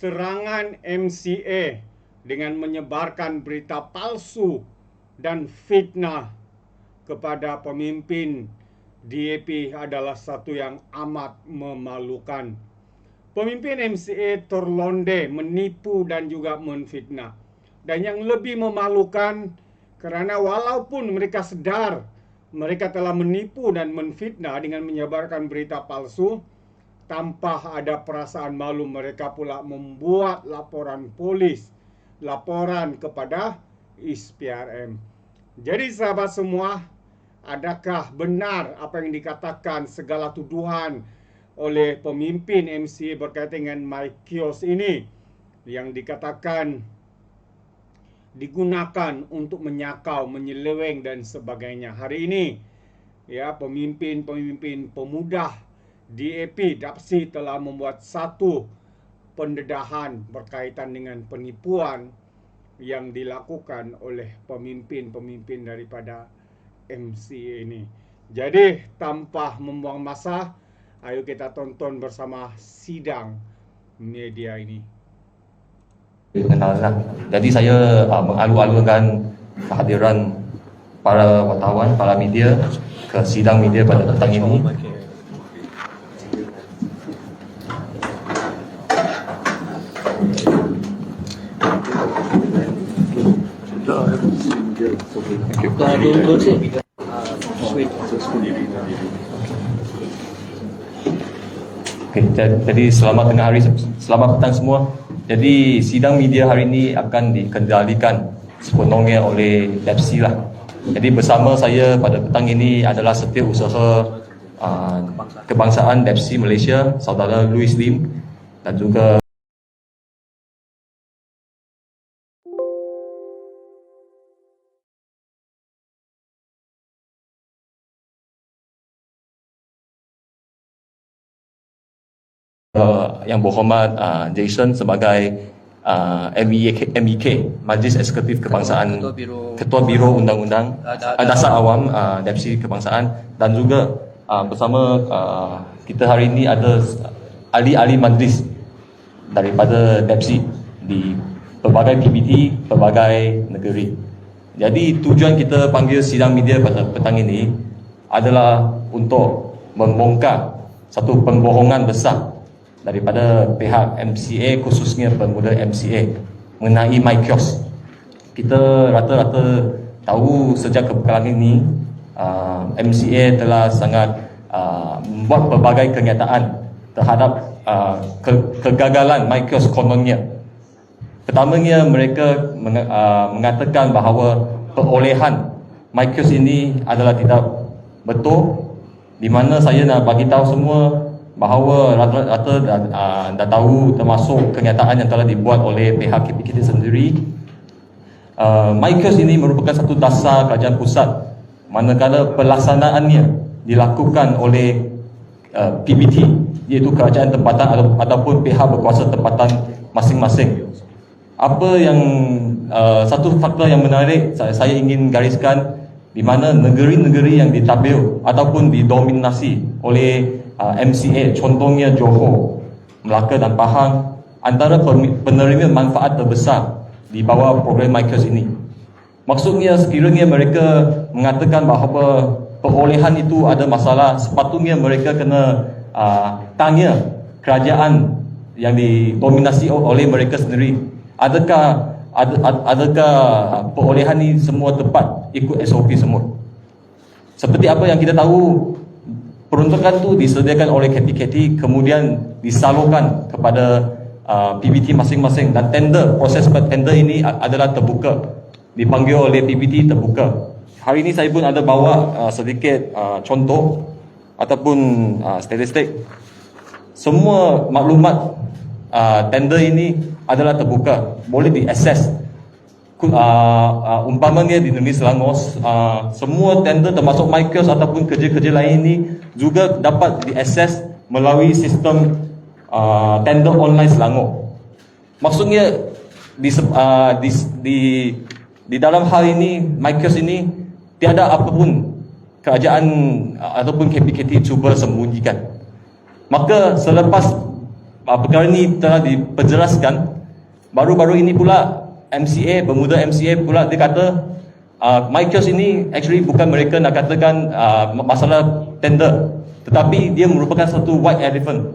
serangan MCA dengan menyebarkan berita palsu dan fitnah kepada pemimpin DAP adalah satu yang amat memalukan. Pemimpin MCA terlonde, menipu dan juga menfitnah. Dan yang lebih memalukan kerana walaupun mereka sedar mereka telah menipu dan menfitnah dengan menyebarkan berita palsu, tanpa ada perasaan malu mereka pula membuat laporan polis, laporan kepada ISPRM. Jadi sahabat semua, adakah benar apa yang dikatakan segala tuduhan oleh pemimpin MC berkaitan dengan Mike Kios ini yang dikatakan digunakan untuk menyakau, menyeleweng dan sebagainya. Hari ini ya pemimpin-pemimpin pemuda DAP DAPSI telah membuat satu pendedahan berkaitan dengan penipuan yang dilakukan oleh pemimpin-pemimpin daripada MCA ini. Jadi tanpa membuang masa, ayo kita tonton bersama sidang media ini. Jadi saya uh, mengalu-alukan kehadiran para wartawan, para media ke sidang media pada petang ini. Okay, jadi selamat tengah hari, selamat petang semua. Jadi sidang media hari ini akan dikendalikan sepenuhnya oleh DEPSI lah. Jadi bersama saya pada petang ini adalah setiausaha uh, kebangsaan DEPSI Malaysia, saudara Louis Lim dan juga uh, yang berhormat uh, Jason sebagai uh, MEK, MEK Majlis Eksekutif Kebangsaan Ketua Biro, Ketua Biro Undang-Undang uh, Dasar Awam uh, Deputi Kebangsaan. Dan juga uh, bersama uh, kita hari ini ada ahli-ahli majlis daripada Deputi di pelbagai PBT, pelbagai negeri. Jadi tujuan kita panggil sidang media pada petang ini adalah untuk membongkar satu pembohongan besar daripada pihak MCA khususnya pemuda MCA mengenai MyKios. Kita rata-rata tahu sejak kebekalan ini uh, MCA telah sangat uh, membuat pelbagai kenyataan terhadap uh, ke kegagalan MyKios kononnya. Pertamanya mereka meng mengatakan bahawa perolehan MyKios ini adalah tidak betul di mana saya nak bagi tahu semua bahawa rata-rata dah, uh, dah tahu termasuk kenyataan yang telah dibuat oleh pihak KPKT sendiri. Uh, MyCures ini merupakan satu dasar kerajaan pusat manakala pelaksanaannya dilakukan oleh uh, PBT iaitu kerajaan tempatan atau, ataupun pihak berkuasa tempatan masing-masing. Apa yang uh, satu faktor yang menarik saya, saya ingin gariskan di mana negeri-negeri yang ditabir ataupun didominasi oleh uh, MCA contohnya Johor, Melaka dan Pahang antara penerima manfaat terbesar di bawah program MyCures ini. Maksudnya sekiranya mereka mengatakan bahawa perolehan itu ada masalah, sepatutnya mereka kena uh, tanya kerajaan yang didominasi oleh mereka sendiri. Adakah ad, ad, adakah perolehan ini semua tepat ikut SOP semua? Seperti apa yang kita tahu peruntukan tu disediakan oleh KTKT kemudian disalurkan kepada uh, PBT masing-masing. Dan tender proses tender ini adalah terbuka. Dipanggil oleh PBT terbuka. Hari ini saya pun ada bawa uh, sedikit uh, contoh ataupun uh, statistik. Semua maklumat uh, tender ini adalah terbuka. Boleh diakses uh, uh, umpamanya di negeri Selangor uh, semua tender termasuk MyKios ataupun kerja-kerja lain ini juga dapat diakses melalui sistem uh, tender online Selangor. Maksudnya di, uh, di, di, di dalam hal ini MyKios ini tiada apapun kerajaan uh, ataupun KPKT cuba sembunyikan. Maka selepas uh, perkara ini telah diperjelaskan baru-baru ini pula MCA bermuda MCA pula dia kata uh, MyKios ini actually bukan mereka nak katakan uh, masalah tender. Tetapi dia merupakan satu white elephant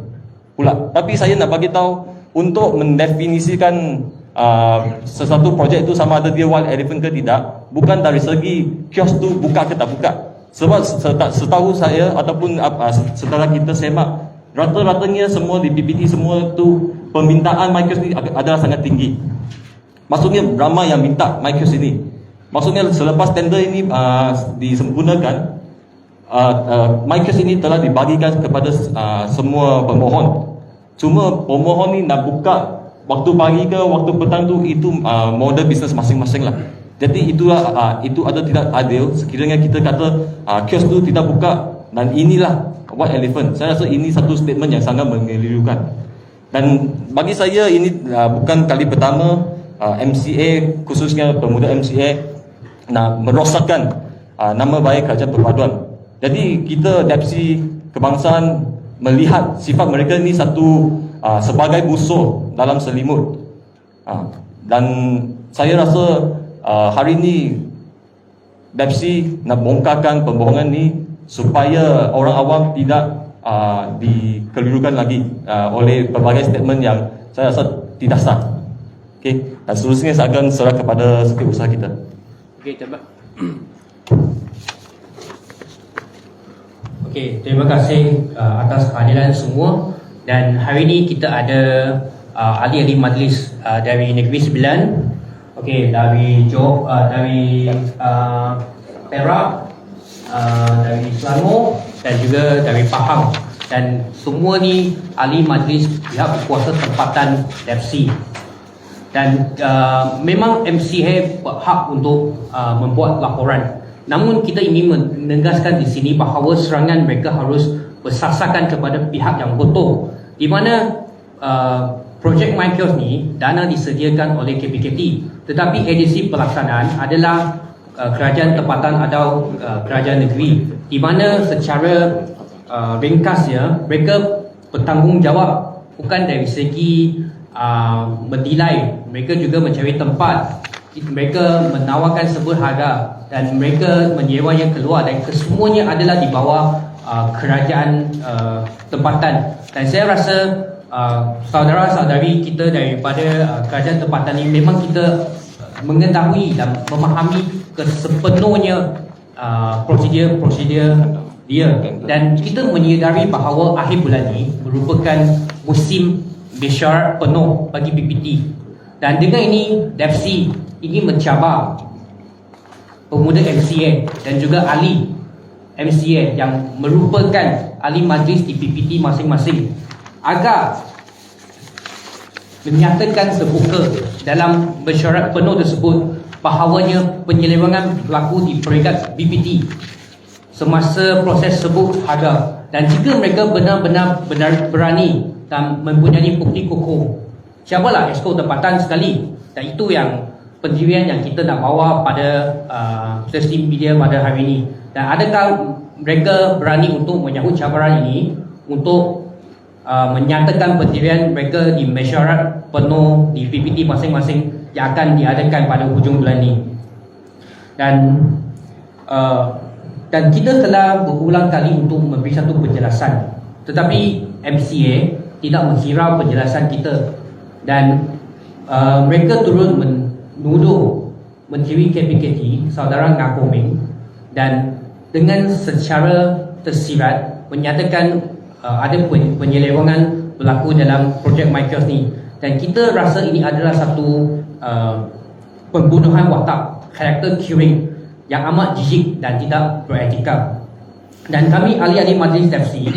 pula. Tapi saya nak bagi tahu untuk mendefinisikan uh, sesuatu projek itu sama ada dia white elephant ke tidak bukan dari segi kios tu buka ke tak buka. Sebab setahu saya ataupun uh, setelah kita semak rata-ratanya semua di PPT semua tu permintaan MyKios ini adalah sangat tinggi maksudnya ramai yang minta MyKios ini maksudnya selepas tender ini uh, disempurnakan uh, uh, MyKios ini telah dibagikan kepada uh, semua pemohon Cuma pemohon ni nak buka waktu pagi ke waktu petang tu itu uh, model bisnes masing-masing lah. Jadi itulah uh, itu ada tidak adil sekiranya kita kata uh, kios tu tidak buka dan inilah white elephant. Saya rasa ini satu statement yang sangat mengelirukan. Dan bagi saya ini uh, bukan kali pertama uh, MCA khususnya pemuda MCA nak merosakkan uh, nama baik kerajaan perpaduan. Jadi kita Depsi kebangsaan melihat sifat mereka ni satu uh, sebagai musuh dalam selimut. Uh, dan saya rasa uh, hari ini Bepsi nak bongkarkan pembohongan ni supaya orang awam tidak uh, dikelirukan lagi uh, oleh berbagai statement yang saya rasa tidak sah. Okey, dan seterusnya akan serah kepada setiausaha kita. Okey, terima Okey, terima kasih uh, atas kehadiran semua dan hari ini kita ada uh, ahli-ahli majlis uh, dari Negeri Sembilan. Okey, dari Johor, uh, dari uh, Perak, uh, dari Selangor dan juga dari Pahang dan semua ni ahli majlis pihak berkuasa tempatan DEPSI dan uh, memang MCH berhak untuk uh, membuat laporan. Namun kita ingin menegaskan di sini bahawa serangan mereka harus bersasarkan kepada pihak yang betul di mana uh, projek MyKios ni dana disediakan oleh KPKT tetapi edisi pelaksanaan adalah uh, kerajaan tempatan atau uh, kerajaan negeri. Di mana secara uh, ringkasnya mereka bertanggungjawab bukan dari segi uh, menilai mereka juga mencari tempat. Mereka menawarkan sebuah harga dan mereka menyewanya keluar dan kesemuanya adalah di bawah uh, kerajaan uh, tempatan. Dan saya rasa uh, saudara-saudari kita daripada uh, kerajaan tempatan ini memang kita mengetahui dan memahami kesepenuhnya uh, prosedur-prosedur dia. Dan kita menyedari bahawa akhir bulan ini merupakan musim besar penuh bagi BPT dan dengan ini DEFC ingin mencabar pemuda MCA dan juga ahli MCA yang merupakan ahli majlis di PPT masing-masing agar menyatakan terbuka dalam mesyuarat penuh tersebut bahawanya penyelewangan berlaku di peringkat BPT semasa proses tersebut ada dan jika mereka benar-benar benar berani dan mempunyai bukti kukuh. Siapalah esko tempatan sekali. Dan itu yang pendirian yang kita nak bawa pada uh, sistem media pada hari ini. Dan adakah mereka berani untuk menyahut cabaran ini untuk uh, menyatakan pendirian mereka di mesyuarat penuh di PPT masing-masing yang akan diadakan pada hujung bulan ini? Dan uh, dan kita telah berulang kali untuk memberi satu penjelasan. Tetapi MCA tidak menghirau penjelasan kita. Dan uh, mereka turun men- nuduh Menteri KPKT saudara Ngakoming dan dengan secara tersirat menyatakan uh, ada penyelewangan berlaku dalam projek Microsoft ni. Dan kita rasa ini adalah satu uh, pembunuhan watak karakter killing yang amat jijik dan tidak beretika dan kami ahli-ahli majlis tafsir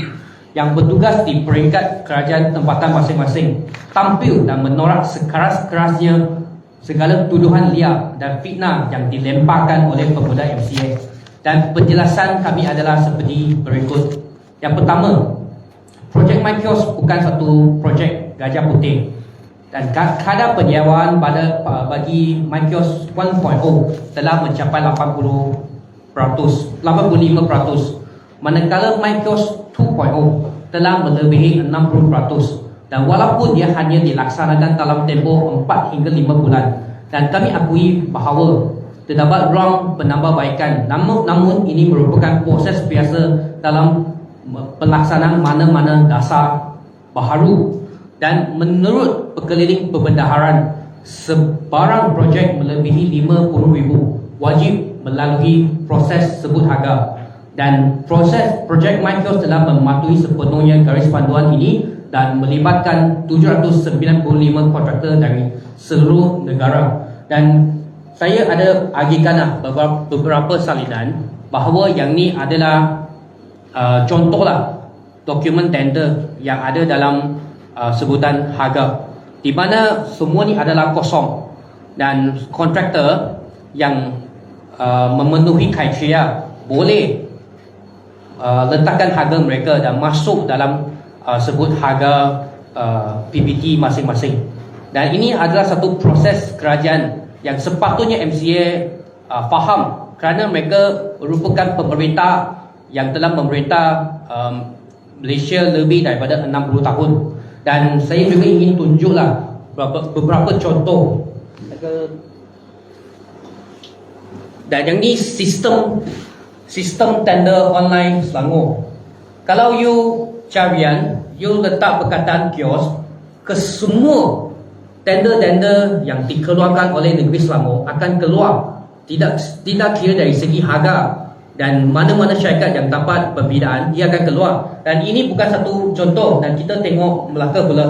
yang bertugas di peringkat kerajaan tempatan masing-masing tampil dan menolak sekeras-kerasnya segala tuduhan liar dan fitnah yang dilemparkan oleh pemuda MCA dan penjelasan kami adalah seperti berikut. Yang pertama projek MyKios bukan satu projek gajah putih. Dan kadar penyewaan pada bagi MyKios 1.0 telah mencapai 80 85 manakala MyKios 2.0 telah melebihi 60 dan walaupun dia hanya dilaksanakan dalam tempoh 4 hingga 5 bulan. Dan kami akui bahawa terdapat ruang penambahbaikan. Namun, namun ini merupakan proses biasa dalam pelaksanaan mana-mana dasar baharu. Dan menurut pekeliling perbendaharaan sebarang projek melebihi 50,000 wajib melalui proses sebut harga dan proses projek MyKios telah mematuhi sepenuhnya garis panduan ini dan melibatkan 795 kontraktor dari seluruh negara. Dan saya ada agikan beberapa, beberapa salinan bahawa yang ni adalah uh, contohlah dokumen tender yang ada dalam uh, sebutan harga di mana semua ni adalah kosong. Dan kontraktor yang uh, memenuhi kriteria boleh uh, letakkan harga mereka dan masuk dalam uh, sebut harga uh, PPT masing-masing. Dan ini adalah satu proses kerajaan yang sepatutnya MCA uh, faham kerana mereka merupakan pemerintah yang telah memerintah um, Malaysia lebih daripada 60 tahun. Dan saya juga ingin tunjuklah beberapa, beberapa contoh. Dan yang ni sistem sistem tender online Selangor. Kalau you carian you letak perkataan kios ke semua tender-tender yang dikeluarkan oleh negeri Selangor akan keluar. Tidak tidak kira dari segi harga dan mana-mana syarikat yang dapat pembinaan dia akan keluar. Dan ini bukan satu contoh dan kita tengok Melaka pula.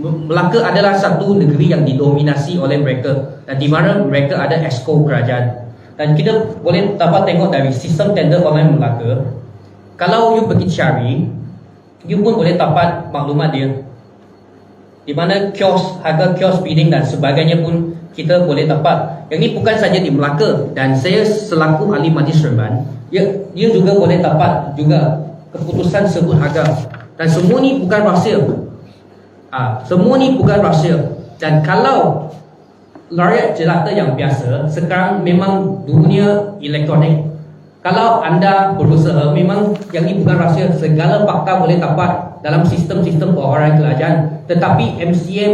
Melaka adalah satu negeri yang didominasi oleh mereka. Dan di mana mereka ada esko kerajaan dan kita boleh dapat tengok dari sistem tender online Melaka kalau you pergi cari you pun boleh dapat maklumat dia. Di mana kios harga kios bidding dan sebagainya pun kita boleh dapat. Yang ini bukan saja di Melaka dan saya selaku ahli majlis serban ia, ia juga boleh dapat juga keputusan sebut harga. Dan semua ni bukan rahsia. Ha, semua ni bukan rahsia. Dan kalau rakyat jelata yang biasa sekarang memang dunia elektronik. Kalau anda berusaha memang yang ini bukan rahsia segala fakta boleh dapat dalam sistem-sistem perorangan kerajaan. Tetapi MCM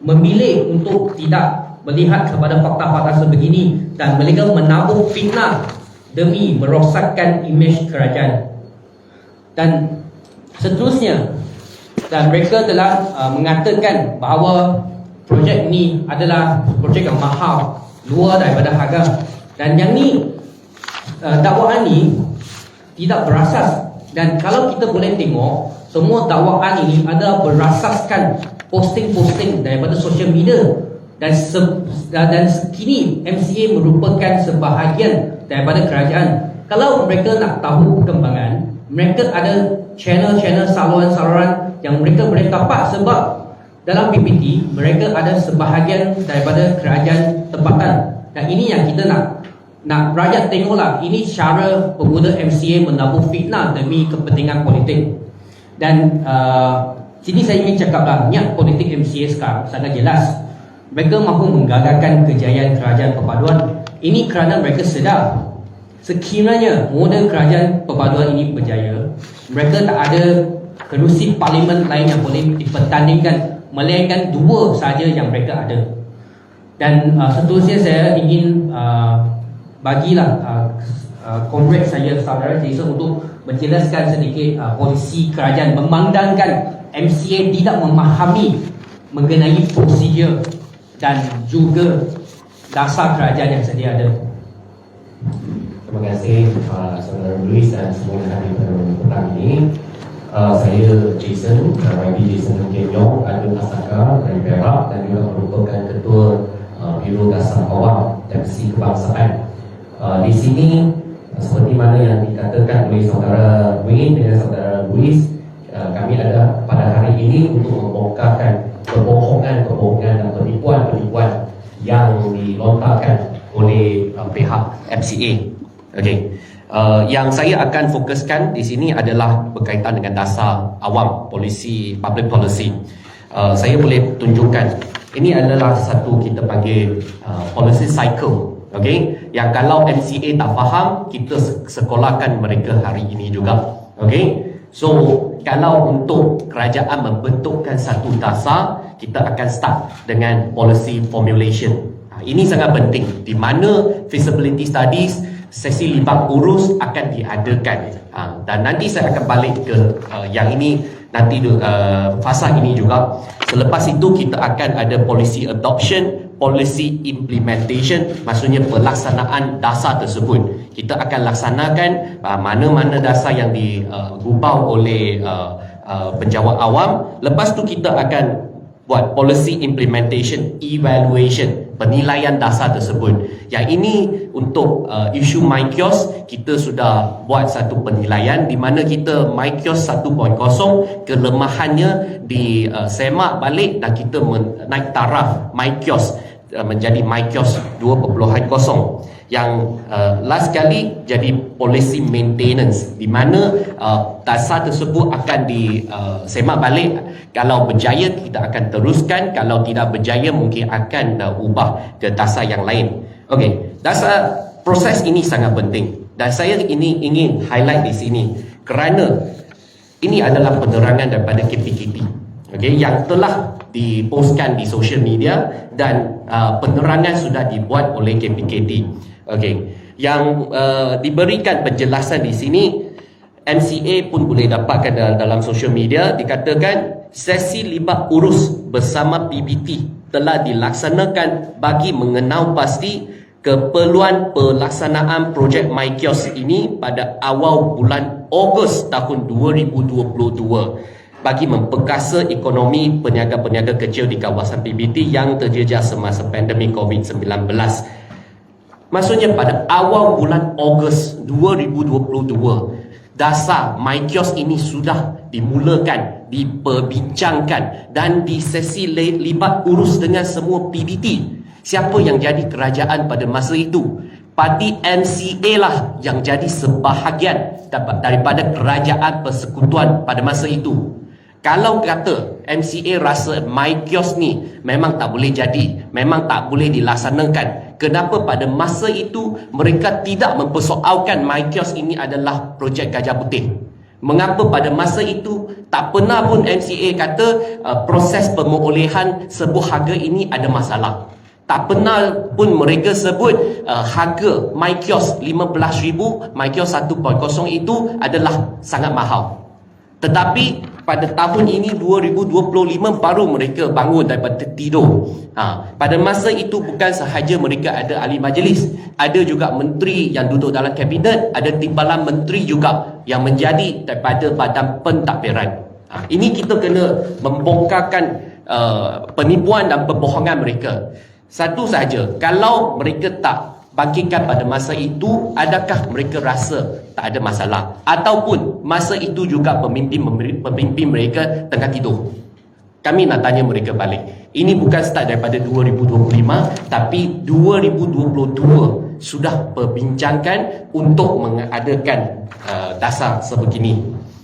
memilih untuk tidak melihat kepada fakta-fakta sebegini dan mereka menabur fitnah demi merosakkan imej kerajaan. Dan seterusnya dan mereka telah uh, mengatakan bahawa projek ini adalah projek yang mahal luar daripada harga. Dan yang ni uh, dakwaan ni tidak berasas. Dan kalau kita boleh tengok semua dakwaan ini adalah berasaskan posting-posting daripada social media. Dan se, dan kini MCA merupakan sebahagian daripada kerajaan. Kalau mereka nak tahu perkembangan mereka ada channel-channel saluran-saluran yang mereka boleh dapat sebab dalam PPT mereka ada sebahagian daripada kerajaan tempatan. Dan ini yang kita nak nak rakyat tengoklah ini cara pemuda MCA menabur fitnah demi kepentingan politik. Dan uh, sini saya ingin cakaplah niat politik MCA sekarang sangat jelas. Mereka mahu menggagalkan kejayaan kerajaan perpaduan. Ini kerana mereka sedar sekiranya model kerajaan perpaduan ini berjaya, mereka tak ada kerusi parlimen lain yang boleh dipertandingkan melainkan dua saja yang mereka ada. Dan uh, seterusnya saya ingin uh, bagilah uh, uh, komrade saya saudara Jason untuk menjelaskan sedikit uh, polisi kerajaan memandangkan MCA tidak memahami mengenai prosedur dan juga dasar kerajaan yang sedia ada. Terima kasih uh, Saudara Luis dan semua yang hadir pada petang ini. Uh, saya Jason, uh, YB Jason Kenyong, ada Asaka dari Perak dan juga merupakan Ketua uh, Biro Dasar Awam MC Kebangsaan. Uh, di sini, uh, seperti mana yang dikatakan oleh Saudara Wayne dan Saudara Luis, uh, kami ada pada hari ini untuk membongkarkan kebohongan-kebohongan dan penipuan-penipuan yang dilontarkan oleh uh, pihak MCA. Okey. Uh, yang saya akan fokuskan di sini adalah berkaitan dengan dasar awam polisi public policy. Uh, saya boleh tunjukkan ini adalah satu kita panggil uh, policy cycle. Okey, yang kalau MCA tak faham, kita sekolahkan mereka hari ini juga. Okey. So, kalau untuk kerajaan membentukkan satu dasar, kita akan start dengan policy formulation. Ha, ini sangat penting. Di mana feasibility studies, sesi libat urus akan diadakan. Ha, dan nanti saya akan balik ke uh, yang ini nanti uh, fasa ini juga. Selepas itu kita akan ada policy adoption, policy implementation, maksudnya pelaksanaan dasar tersebut. Kita akan laksanakan uh, mana-mana dasar yang digubau oleh uh, uh, penjawat awam. Lepas tu kita akan buat policy implementation, evaluation, penilaian dasar tersebut. Yang ini untuk uh, isu MyKios kita sudah buat satu penilaian di mana kita MyKios 1.0 kelemahannya di uh, semak balik dan kita naik taraf MyKios uh, menjadi MyKios 2.0 yang uh, last kali jadi policy maintenance di mana uh, dasar tersebut akan disemak uh, balik. Kalau berjaya kita akan teruskan. Kalau tidak berjaya mungkin akan uh, ubah ke dasar yang lain. Okey dasar proses ini sangat penting. Dan saya ini ingin highlight di sini kerana ini adalah penerangan daripada KPKT okey yang telah dipostkan di social media dan uh, penerangan sudah dibuat oleh KPKT Okey. Yang uh, diberikan penjelasan di sini MCA pun boleh dapatkan dalam, dalam social media dikatakan sesi libat urus bersama PBT telah dilaksanakan bagi mengenal pasti keperluan pelaksanaan projek MyKios ini pada awal bulan Ogos tahun 2022 bagi memperkasa ekonomi peniaga-peniaga kecil di kawasan PBT yang terjejas semasa pandemik COVID-19. Maksudnya pada awal bulan Ogos 2022 Dasar MyKios ini sudah dimulakan Diperbincangkan Dan di sesi libat urus dengan semua PBT Siapa yang jadi kerajaan pada masa itu Parti MCA lah yang jadi sebahagian daripada kerajaan persekutuan pada masa itu kalau kata MCA rasa MyKios ni memang tak boleh jadi, memang tak boleh dilaksanakan. Kenapa pada masa itu mereka tidak mempersoalkan MyKios ini adalah projek Gajah Putih? Mengapa pada masa itu tak pernah pun MCA kata uh, proses pemolehan sebuah harga ini ada masalah? Tak pernah pun mereka sebut uh, harga MyKios 15,000, MyKios 1.0 itu adalah sangat mahal. Tetapi pada tahun ini 2025 baru mereka bangun daripada tidur. Ha, pada masa itu bukan sahaja mereka ada ahli majlis, ada juga menteri yang duduk dalam kabinet, ada timbalan menteri juga yang menjadi daripada badan pentadbiran. Ha, ini kita kena membongkarkan uh, penipuan dan pembohongan mereka. Satu saja, kalau mereka tak bangkitkan pada masa itu adakah mereka rasa tak ada masalah? Ataupun masa itu juga pemimpin pemimpin mereka tengah tidur? Kami nak tanya mereka balik. Ini bukan start daripada 2025 tapi 2022 sudah perbincangkan untuk mengadakan uh, dasar sebegini.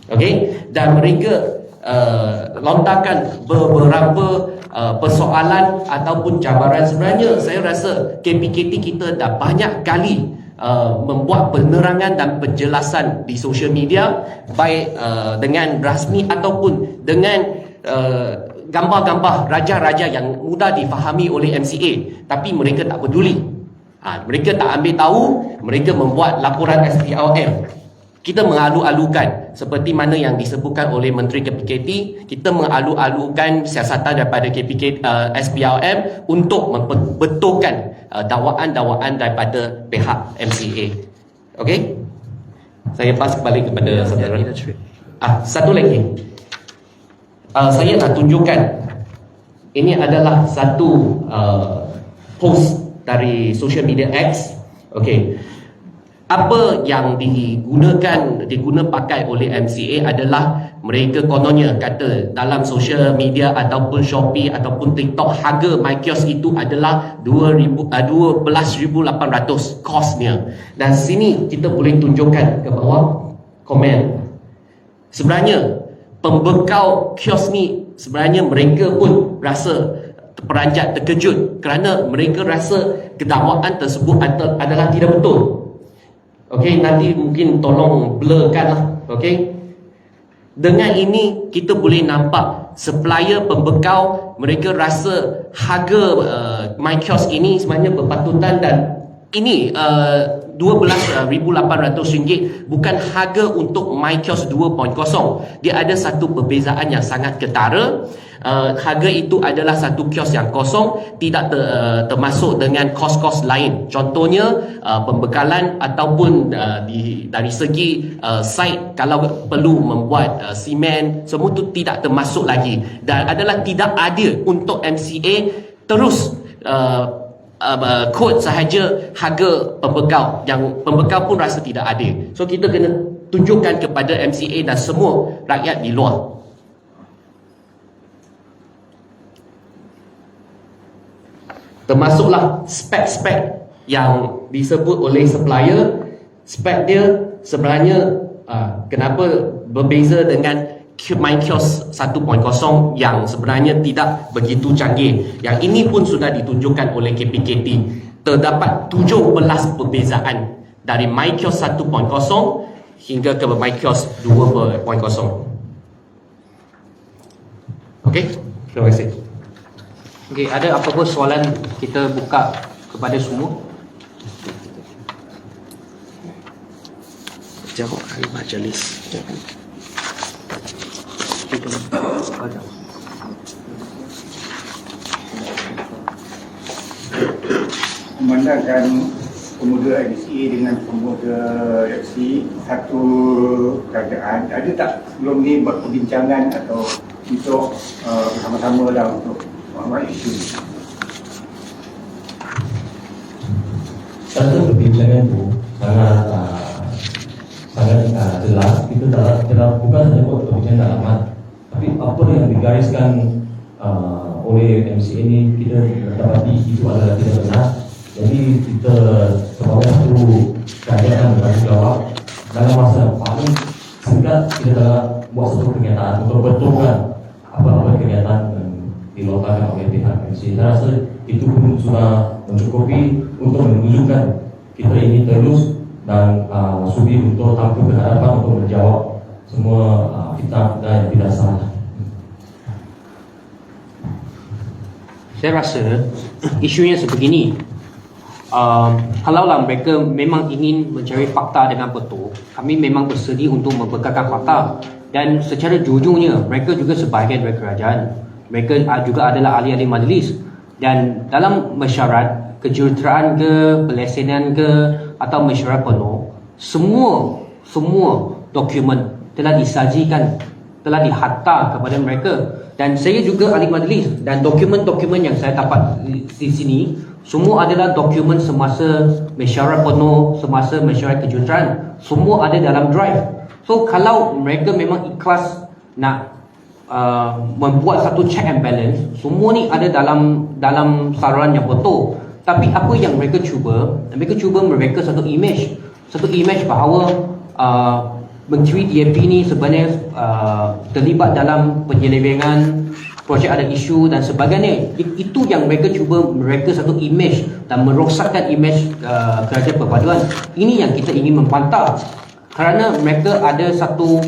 Okey? Dan mereka uh, lontarkan beberapa uh, persoalan ataupun cabaran. Sebenarnya saya rasa KPKT kita dah banyak kali uh, membuat penerangan dan penjelasan di social media baik uh, dengan rasmi ataupun dengan uh, gambar-gambar raja-raja yang mudah difahami oleh MCA tapi mereka tak peduli. Ha, mereka tak ambil tahu mereka membuat laporan SPLM kita mengalu-alukan seperti mana yang disebutkan oleh Menteri KPKT kita mengalu-alukan siasatan daripada KPK uh, SPRM untuk membetulkan uh, dakwaan-dakwaan daripada pihak MCA okey? Saya pas balik kepada ya, saudara. ya, ah satu lagi. Uh, saya nak tunjukkan ini adalah satu uh, post dari social media X. Okey apa yang digunakan diguna pakai oleh MCA adalah mereka kononnya kata dalam social media ataupun Shopee ataupun TikTok harga MyKios itu adalah 2000 uh, 12800 kosnya. Dan sini kita boleh tunjukkan ke bawah komen. Sebenarnya pembekal kios ni sebenarnya mereka pun rasa peranjat terkejut kerana mereka rasa kedakwaan tersebut adalah tidak betul Okey, nanti mungkin tolong blurkan lah. Okey. Dengan ini kita boleh nampak supplier pembekal mereka rasa harga uh, my kiosk ini sebenarnya berpatutan dan ini uh, RM12,800 bukan harga untuk my kiosk 2.0 dia ada satu perbezaan yang sangat ketara. Uh, harga itu adalah satu kios yang kosong tidak ter, uh, termasuk dengan kos-kos lain. Contohnya uh, pembekalan ataupun uh, di dari segi uh, site kalau perlu membuat uh, simen semua itu tidak termasuk lagi. Dan adalah tidak ada untuk MCA terus uh, uh, kod sahaja harga pembekal yang pembekal pun rasa tidak ada so kita kena tunjukkan kepada MCA dan semua rakyat di luar. Termasuklah spek-spek yang disebut oleh supplier. Spek dia sebenarnya uh, kenapa berbeza dengan My Kiosk 1.0 yang sebenarnya tidak begitu canggih yang ini pun sudah ditunjukkan oleh KPKT terdapat 17 perbezaan dari My Kiosk 1.0 hingga ke My Kiosk 2.0 Okey, terima kasih. Okey, ada apa-apa soalan kita buka kepada semua? Jawab hari majlis. Memandangkan pemuda MCA dengan pemuda FC satu keadaan. Ada tak sebelum ni buat perbincangan atau untuk uh, bersama-sama lah untuk uh, isu ni? Satu perbincangan itu sangat uh, sangat uh, jelas kita dalam, dalam bukan saja buat perbincangan tapi apa yang digariskan uh, oleh MC ini kita dapati itu adalah tidak benar. Jadi kita sebagai satu keadaan bertanggung jawab. Dalam masa yang paling singkat kita telah buat satu kenyataan. Untuk betulkan apa-apa kegiatan yang dilontarkan oleh pihak MC saya rasa itu pun sudah mencukupi untuk menunjukkan kita ini terus dan uh, sudi untuk tampil ke hadapan untuk menjawab semua uh, fitnah yang tidak salah. Saya rasa isunya sebegini. Um, kalaulah mereka memang ingin mencari fakta dengan betul, kami memang bersedia untuk membekalkan fakta dan secara jujurnya mereka juga sebahagian dari kerajaan. Mereka juga adalah ahli-ahli majlis dan dalam mesyuarat kejuruteraan ke, pelesenan ke atau mesyuarat penuh, semua semua dokumen telah disajikan, telah dihantar kepada mereka dan saya juga ahli majlis dan dokumen-dokumen yang saya dapat di, sini semua adalah dokumen semasa mesyuarat penuh, semasa mesyuarat kejuruteraan. Semua ada dalam drive. So kalau mereka memang ikhlas nak uh, membuat satu check and balance, semua ni ada dalam dalam saluran yang betul. Tapi apa yang mereka cuba, mereka cuba mereka satu image, satu image bahawa uh, Menteri DAP ni sebenarnya uh, terlibat dalam penyelewengan projek ada isu dan sebagainya. Itu yang mereka cuba mereka satu image dan merosakkan image uh, kerajaan perpaduan. Ini yang kita ingin mempantau kerana mereka ada satu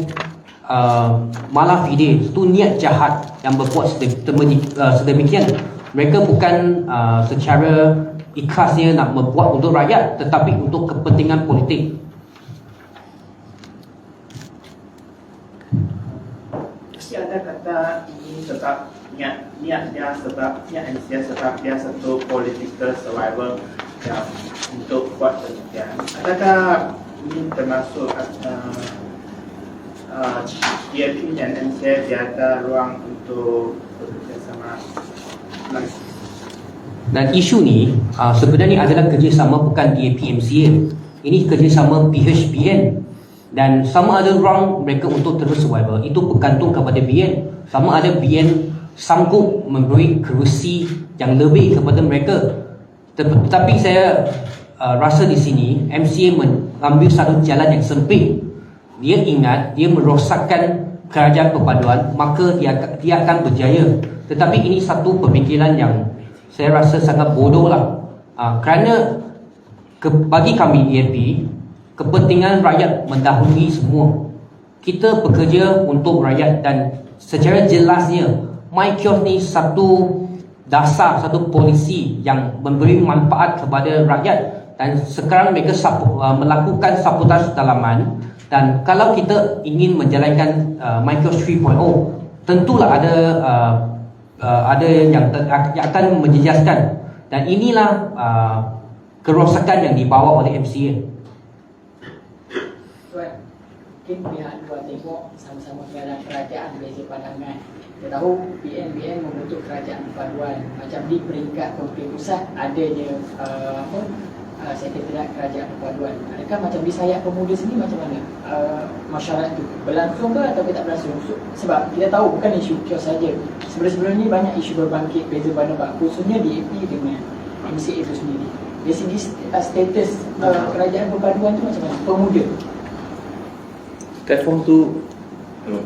uh, malah fide satu niat jahat yang berbuat uh, sedemikian. Mereka bukan uh, secara ikhlasnya nak membuat untuk rakyat tetapi untuk kepentingan politik ini sebab niat niat dia sebab niat dia sebab dia satu political survival yang untuk buat demikian. Adakah ini termasuk uh, uh, DAP dan MCA dia ada ruang untuk bekerjasama? Dan isu ni uh, sebenarnya adalah kerjasama bukan DAP MCA. Ini kerjasama PHBN dan sama ada ruang mereka untuk terus survival. Itu bergantung kepada BN sama ada BN sanggup memberi kerusi yang lebih kepada mereka. Tetapi saya uh, rasa di sini MCA mengambil satu jalan yang sempit. Dia ingat dia merosakkan kerajaan perpaduan maka dia, dia akan berjaya. Tetapi ini satu pemikiran yang saya rasa sangat bodoh lah. Uh, kerana ke, bagi kami EAP kepentingan rakyat mendahului semua. kita bekerja untuk rakyat dan secara jelasnya My Kiosk ni satu dasar, satu polisi yang memberi manfaat kepada rakyat dan sekarang mereka sapu, uh, melakukan sabotase dalaman dan kalau kita ingin menjalankan uh, My Kiosk 3.0 tentulah ada uh, uh, ada yang, yang akan menjejaskan dan inilah uh, kerosakan yang dibawa oleh MCA. Mungkin pihak luar tengok sama-sama dalam kerajaan beza pandangan. Kita tahu PN-PN membentuk kerajaan paduan. Macam di peringkat Pemerintah Pusat adanya uh, apa uh, Sekretariat Kerajaan Perpaduan. Adakah macam di sayap pemuda sini macam mana uh, masyarakat tu berlangsung ke atau tak berlangsung? So, sebab kita tahu bukan isu kios saja. Sebelum-sebelum ni banyak isu berbangkit beza pandangan khususnya di dengan MCA itu sendiri. Dari segi uh, status uh, kerajaan perpaduan tu macam mana? Pemuda. Platform tu Hello.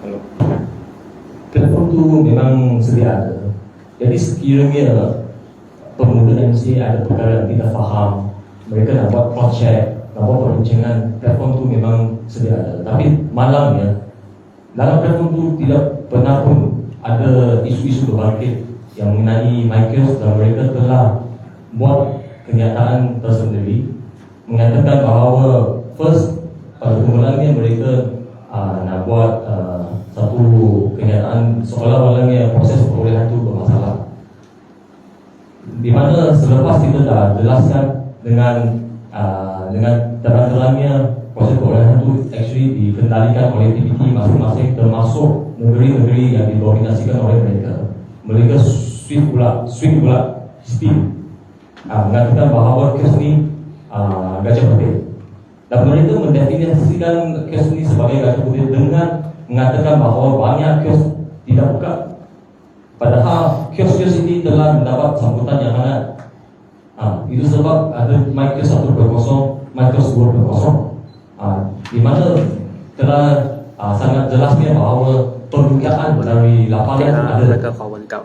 Hello. Platform tu memang sedia ada. Jadi sekiranya pemuda MC ada perkara yang tidak faham, mereka nak buat cross check, nak buat perbincangan, platform tu memang sedia ada. Tapi malangnya dalam platform tu tidak pernah pun ada isu-isu berbangkit yang mengenai Michael dan mereka telah buat kenyataan tersendiri mengatakan bahawa first pada permulaan mereka uh, nak buat uh, satu kenyataan seolah-olahnya proses perolehan itu bermasalah. Di mana selepas kita dah jelaskan dengan uh, dengan terang-terangnya proses perolehan itu actually dikendalikan oleh TPT masing-masing termasuk negeri-negeri yang didominasikan oleh mereka. Mereka sweep pula, sweep pula steam uh, mengatakan bahawa kes ni uh, gajah putih dan mereka mendefinisikan kes ini sebagai gajah putih dengan mengatakan bahawa banyak kios tidak buka padahal kios-kios ini telah mendapat sambutan yang hangat. Ha, itu sebab ada mic kios 1.0 mic kios 2.0 ha, di mana telah ha, sangat jelasnya bahawa perdugaan dari lapangan ada.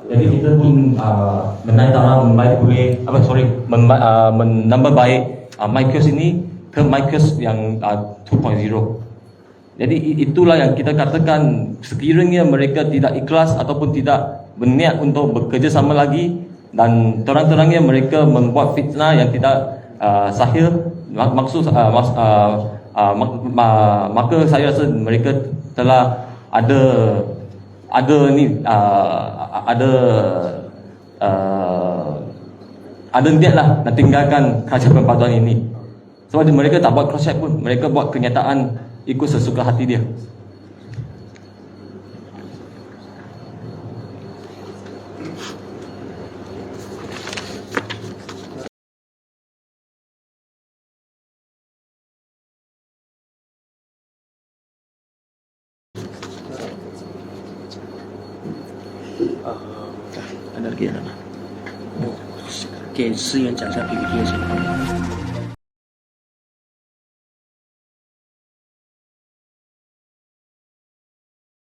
jadi kita pun uh, menaik taraf membaik boleh apa sorry memba, uh, menambah baik uh, Micros ini ke Micros yang uh, 2.0. Jadi itulah yang kita katakan sekiranya mereka tidak ikhlas ataupun tidak berniat untuk bekerja sama lagi dan terang-terangnya mereka membuat fitnah yang tidak uh, sahih mak- maksud uh, mas, uh, uh, mak, ma- maka saya rasa mereka telah ada ada ni uh, ada uh, ada niat lah nak tinggalkan kerajaan perpaduan ini. Sebab mereka tak buat cross check pun. Mereka buat kenyataan ikut sesuka hati dia 思源讲一下 PPT 的情况。